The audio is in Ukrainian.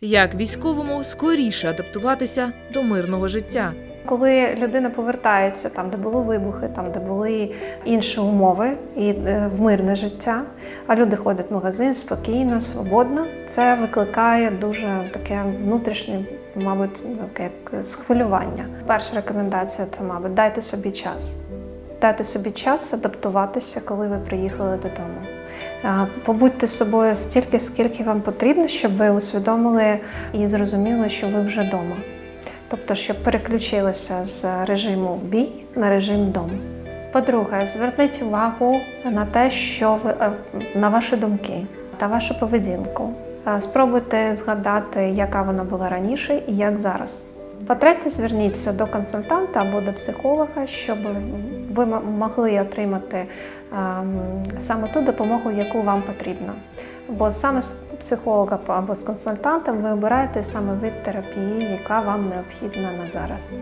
Як військовому скоріше адаптуватися до мирного життя? Коли людина повертається там, де були вибухи, там де були інші умови, і е, в мирне життя, а люди ходять в магазин спокійно, свободно, це викликає дуже таке внутрішнє, мабуть, як схвилювання. Перша рекомендація це, мабуть, дайте собі час. Дайте собі час адаптуватися, коли ви приїхали додому. Побудьте з собою стільки, скільки вам потрібно, щоб ви усвідомили і зрозуміли, що ви вже вдома. Тобто, щоб переключилися з режиму бій на режим дому. По-друге, зверніть увагу на те, що ви е, на ваші думки та вашу поведінку. Спробуйте згадати, яка вона була раніше і як зараз. По-третє, зверніться до консультанта або до психолога, щоб ви могли отримати ем, саме ту допомогу, яку вам потрібна. Бо саме з психолога або з консультантом ви обираєте саме вид терапії, яка вам необхідна на зараз.